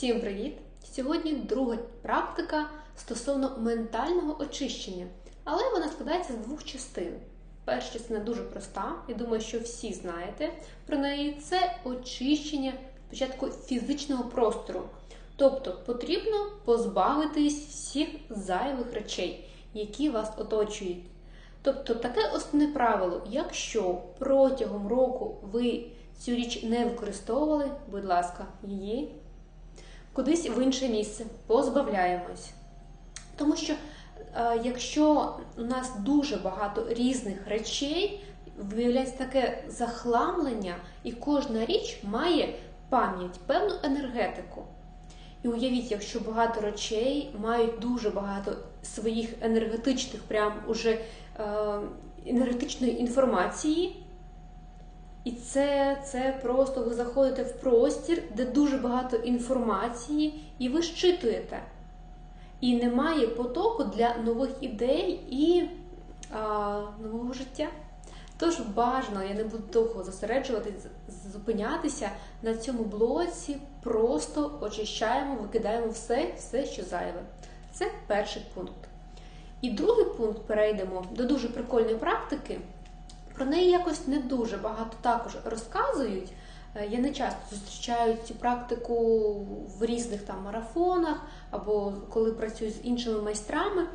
Всім привіт! Сьогодні друга практика стосовно ментального очищення, але вона складається з двох частин. Перша частина дуже проста, я думаю, що всі знаєте про неї. Це очищення спочатку фізичного простору. Тобто потрібно позбавитись всіх зайвих речей, які вас оточують. Тобто таке основне правило: якщо протягом року ви цю річ не використовували, будь ласка, її кудись в інше місце позбавляємось. Тому що е, якщо у нас дуже багато різних речей, виявляється таке захламлення, і кожна річ має пам'ять, певну енергетику. І уявіть, якщо багато речей мають дуже багато своїх енергетичних, прям уже е, енергетичної інформації. І це це просто ви заходите в простір, де дуже багато інформації, і ви щитуєте. І немає потоку для нових ідей і а, нового життя. Тож бажано, я не буду довго зосереджуватись, зупинятися на цьому блоці, просто очищаємо, викидаємо все, все, що зайве. Це перший пункт. І другий пункт перейдемо до дуже прикольної практики. Про неї якось не дуже багато також розказують. Е, я не часто зустрічаю цю практику в різних там марафонах або коли працюю з іншими майстрами.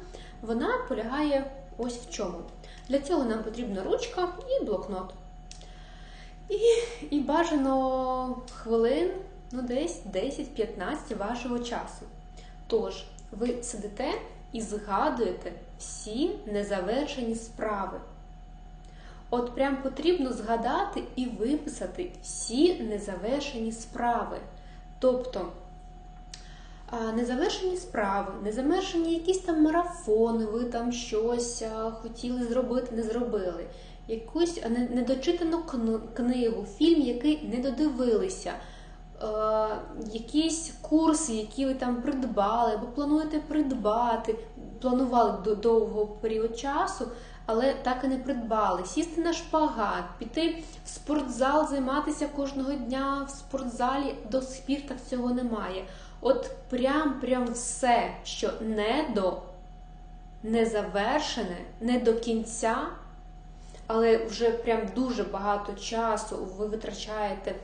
Вона полягає ось в чому. Для цього нам потрібна ручка і блокнот. І і бажано хвилин, ну десь 10-15 вашого часу. Тож, ви сидите і згадуєте всі незавершені справи. От прям потрібно згадати і виписати всі незавершені справи. Тобто незавершені справи, незавершені якісь там марафони, ви там щось хотіли зробити, не зробили. Якусь недочитану книгу, фільм, який не додивилися, якісь курси, які ви там придбали, або плануєте придбати, планували до довгого період часу але так і не придбали. Сісти на шпагат, піти в спортзал, займатися кожного дня в спортзалі до сих пір так цього немає. От прям прям все, що не до, не завершене, не до кінця. Але вже прям дуже багато часу ви витрачаєте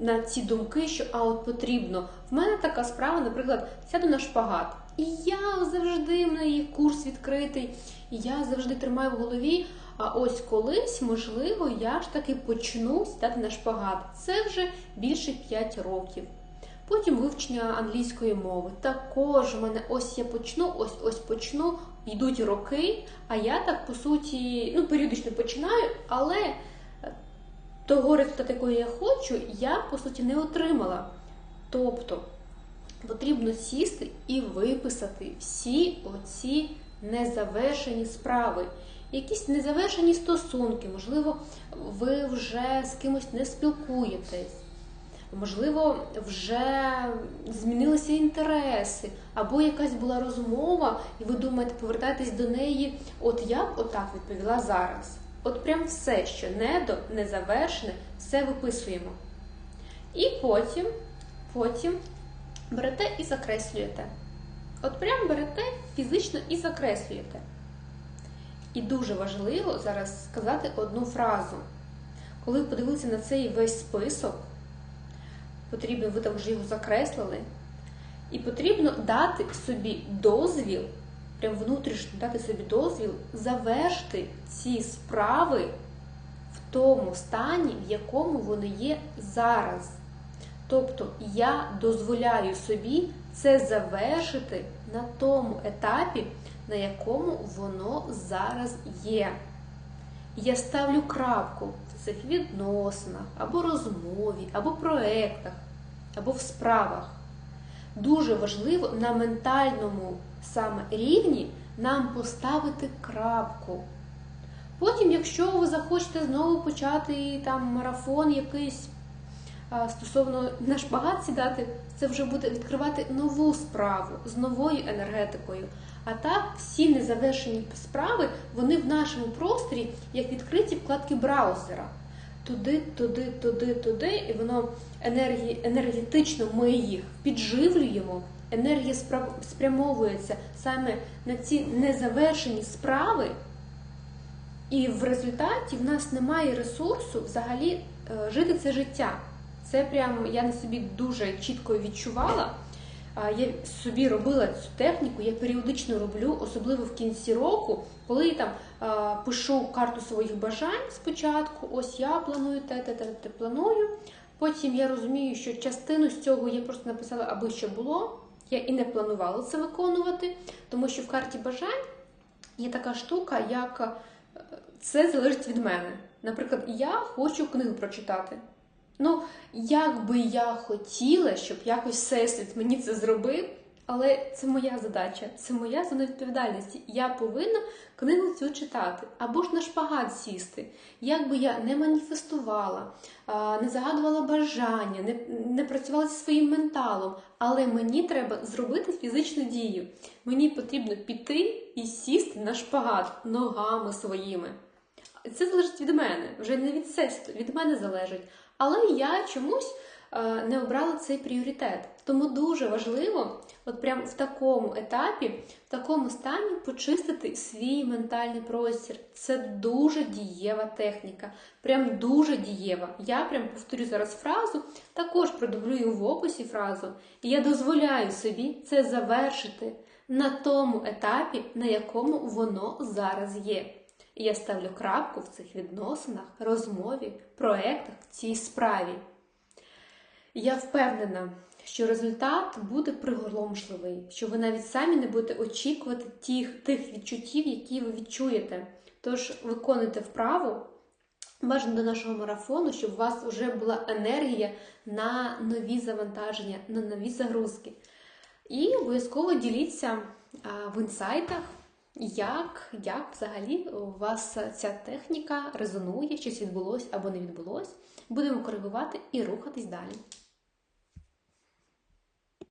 на ці думки, що а от потрібно. В мене така справа, наприклад, сяду на шпагат. І я завжди в неї курс відкритий, і я завжди тримаю в голові. А ось колись, можливо, я ж таки почну сідати на шпагат. Це вже більше 5 років. Потім вивчення англійської мови. Також в мене ось я почну, ось ось почну, йдуть роки, а я так, по суті, ну, періодично починаю, але е, того результату, якого я хочу, я, по суті, не отримала. Тобто потрібно сісти і виписати всі оці незавершені справи. Якісь незавершені стосунки, можливо, ви вже з кимось не спілкуєтесь, можливо, вже змінилися інтереси, або якась була розмова, і ви думаєте, повертатись до неї, от я б отак відповіла зараз. От прям все, що недо, незавершене, все виписуємо. І потім, потім берете і закреслюєте. От прям берете фізично і закреслюєте. І дуже важливо зараз сказати одну фразу. Коли ви подивилися на цей весь список, потрібно, ви також його закреслили, і потрібно дати собі дозвіл, прям внутрішньо дати собі дозвіл завершити ці справи в тому стані, в якому вони є зараз. Тобто я дозволяю собі це завершити на тому етапі, на якому воно зараз є. Я ставлю крапку в цих відносинах, або розмові, або проєктах, або в справах. Дуже важливо на ментальному саме рівні нам поставити крапку. Потім, якщо ви захочете знову почати там марафон якийсь стосовно на шпагат сідати, це вже буде відкривати нову справу з новою енергетикою. А так, всі незавершені справи, вони в нашому просторі як відкриті вкладки браузера. туди, туди, туди, туди, і воно енергії, енергетично ми їх підживлюємо. Енергія спрямовується саме на ці незавершені справи, і в результаті в нас немає ресурсу взагалі е, жити це життя. Це прям я на собі дуже чітко відчувала. Я собі робила цю техніку, я періодично роблю, особливо в кінці року, коли я там пишу карту своїх бажань спочатку. Ось я планую те, те, те, те планую. Потім я розумію, що частину з цього я просто написала, аби що було. Я і не планувала це виконувати, тому що в карті бажань є така штука, як е, це залежить від мене. Наприклад, я хочу книгу прочитати. Ну, як би я хотіла, щоб якось всесвіт мені це зробив, але це моя задача, це моя зона відповідальності. Я повинна книгу цю читати або ж на шпагат сісти. Як би я не маніфестувала, не загадувала бажання, не, не працювала зі своїм менталом, але мені треба зробити фізичну дію. Мені потрібно піти і сісти на шпагат ногами своїми. Це залежить від мене, вже не від всесвіту, від мене залежить. Але я чомусь е, не обрала цей пріоритет. Тому дуже важливо, от прям в такому етапі, в такому стані почистити свій ментальний простір. Це дуже дієва техніка, прям дуже дієва. Я прям повторю зараз фразу, також продублюю в описі фразу, і я дозволяю собі це завершити на тому етапі, на якому воно зараз є. І я ставлю крапку в цих відносинах, розмові, проектах, цій справі. Я впевнена, що результат буде приголомшливий, що ви навіть самі не будете очікувати тих, тих відчуттів, які ви відчуєте. Тож виконуйте вправу, бажано до нашого марафону, щоб у вас вже була енергія на нові завантаження, на нові загрузки. І обов'язково діліться в інсайтах, як, як взагалі у вас ця техніка резонує, щось відбулось або не відбулось. Будемо коригувати і рухатись далі.